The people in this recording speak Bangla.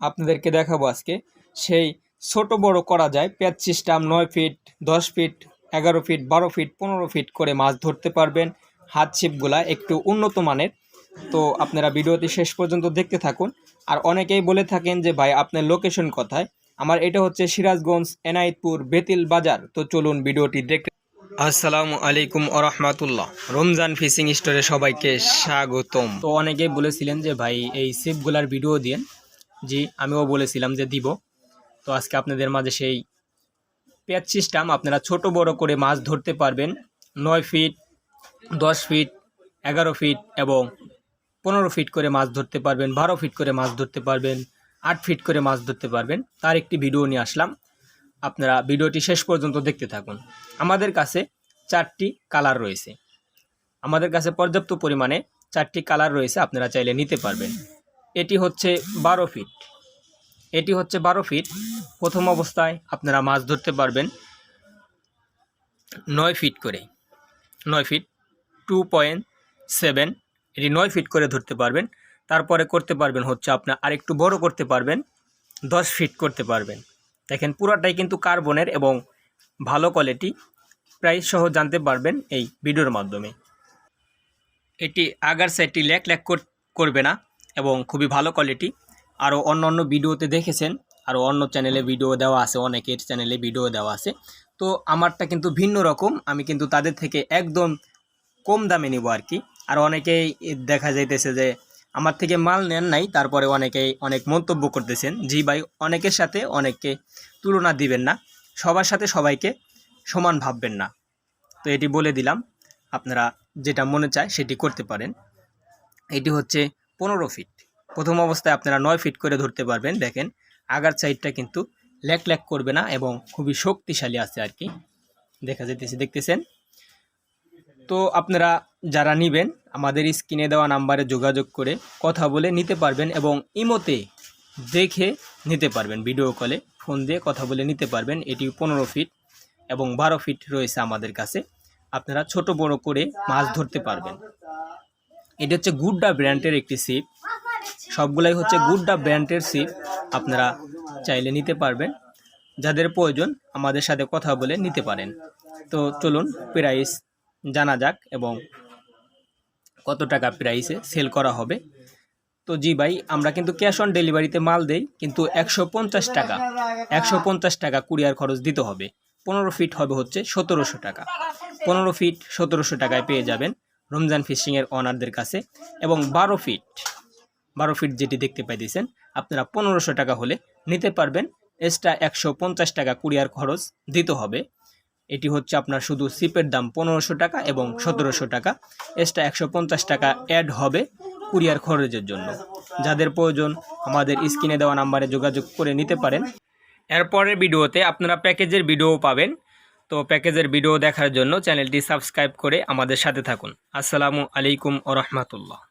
আপনাদেরকে দেখাবো আজকে। সেই ছোট বড় করা যায় প্যাচ সিস্টেম নয় ফিট, দশ ফিট, এগারো ফিট, বারো ফিট, পনেরো ফিট করে মাছ ধরতে পারবেন। হাত ছিপগুলা একটু উন্নত মানের। তো আপনারা ভিডিওটি শেষ পর্যন্ত দেখতে থাকুন। আর অনেকেই বলে থাকেন যে, ভাই, আপনার লোকেশন কোথায়? আমার এটা হচ্ছে সিরাজগঞ্জ, এনায়েতপুর, বেতিল বাজার। তো চলুন ভিডিওটি দেখতে আসসালামু আলাইকুম আরহামাতুল্লাহ রমজান ফিশিং স্টোরে সবাইকে স্বাগতম। তো অনেকেই বলেছিলেন যে, ভাই, এই সিপগুলার ভিডিও দিন জি, আমিও বলেছিলাম যে দিব। তো আজকে আপনাদের মাঝে সেই প্যাচ সিস্টেম, আপনারা ছোট বড় করে মাছ ধরতে পারবেন। নয় ফিট, দশ ফিট, এগারো ফিট এবং পনেরো ফিট করে মাছ ধরতে পারবেন, বারো ফিট করে মাছ ধরতে পারবেন, আট ফিট করে মাছ ধরতে পারবেন। তার একটি ভিডিও নিয়ে আসলাম। আপনারা ভিডিওটি শেষ পর্যন্ত দেখতে থাকুন। আমাদের কাছে চারটি কালার রয়েছে। আমাদের কাছে পর্যাপ্ত পরিমাণে চারটি কালার রয়েছে, আপনারা চাইলে নিতে পারবেন। এটি হচ্ছে বারো ফিট। এটি হচ্ছে বারো ফিট। প্রথম অবস্থায় আপনারা মাছ ধরতে পারবেন নয় ফিট করে। নয় ফিট, টু পয়েন্ট সেভেন। এটি নয় ফিট করে ধরতে পারবেন। তারপরে করতে পারবেন হচ্ছে আপনার আরেকটু বড় করতে পারবেন, দশ ফিট করতে পারবেন। দেখেন পুরাটাই কিন্তু কার্বনের এবং ভালো কোয়ালিটি। প্রাইস সহ জানতে পারবেন এই ভিডিওর মাধ্যমে। এটি আগার সাইডটি ল্যাক ল্যাক কর- করবে না। এবং খুবই ভালো কোয়ালিটি আরও অন্য অন্য ভিডিওতে দেখেছেন আরও অন্য চ্যানেলে ভিডিও দেওয়া আছে, অনেকের চ্যানেলে ভিডিও দেওয়া আছে। তো আমারটা কিন্তু ভিন্ন রকম, আমি কিন্তু তাদের থেকে একদম কম দামে নিব আর কি আর অনেকেই দেখা যাইতেছে যে আমার থেকে মাল নেন নাই, তারপরে অনেকেই অনেক মন্তব্য করতেছেন, জি ভাই, অনেকের সাথে অনেককে তুলনা দিবেন না, সবার সাথে সবাইকে সমান ভাববেন না। তো এটি বলে দিলাম, আপনারা যেটা মনে চায় সেটি করতে পারেন। এটি হচ্ছে পনেরো ফিট প্রথম অবস্থায় আপনারা নয় ফিট করে ধরতে পারবেন, দেখেন। আগার সাইডটা কিন্তু ল্যাক ল্যাক করবে না এবং খুবই শক্তিশালী আছে আর কি। দেখা যেতেছে দেখতেছেন? তো আপনারা যারা নেবেন, আমাদের স্ক্রিনে দেওয়া নাম্বারে যোগাযোগ করে কথা বলে নিতে পারবেন এবং ইমোতে দেখে নিতে পারবেন ভিডিও কলে ফোন দিয়ে কথা বলে নিতে পারবেন। এটি পনেরো ফিট এবং বারো ফিট রয়েছে আমাদের কাছে। আপনারা ছোট বড় করে মাছ ধরতে পারবেন। এটি হচ্ছে গুড্ডা ব্র্যান্ডের একটি সিপ। সবগুলাই হচ্ছে গুড্ডা ব্র্যান্ডের সিপ। আপনারা চাইলে নিতে পারবেন। যাদের প্রয়োজন, আমাদের সাথে কথা বলে নিতে পারেন। তো চলুন প্রাইস জানা যাক এবং কত টাকা প্রাইসে সেল করা হবে। তো জি ভাই, আমরা কিন্তু ক্যাশ অন ডেলিভারিতে মাল দেই, কিন্তু একশো পঞ্চাশ টাকা, একশো পঞ্চাশ টাকা কুরিয়ার খরচ দিতে হবে। পনেরো ফিট হবে হচ্ছে সতেরোশো টাকা। পনেরো ফিট সতেরোশো টাকায় পেয়ে যাবেন। রমজান ফিশিংয়ের অনারদের কাছে এবং বারো ফিট বারো ফিট যেটি দেখতে পাইতেছেন, আপনারা পনেরোশো টাকা হলে নিতে পারবেন। এক্সট্রা একশো পঞ্চাশ টাকা কুরিয়ার খরচ দিতে হবে। এটি হচ্ছে আপনার শুধু সিপের দাম পনেরোশো টাকা এবং সতেরোশো টাকা। এক্সট্রা একশো পঞ্চাশ টাকা অ্যাড হবে কুরিয়ার খরচের জন্য। যাদের প্রয়োজন, আমাদের স্ক্রিনে দেওয়া নাম্বারে যোগাযোগ করে নিতে পারেন। এরপরের ভিডিওতে আপনারা প্যাকেজের ভিডিও পাবেন। তো প্যাকেজের ভিডিও দেখার জন্য চ্যানেলটি সাবস্ক্রাইব করে আমাদের সাথে থাকুন। আসসালামু আলাইকুম ও রহমতুল্লাহ।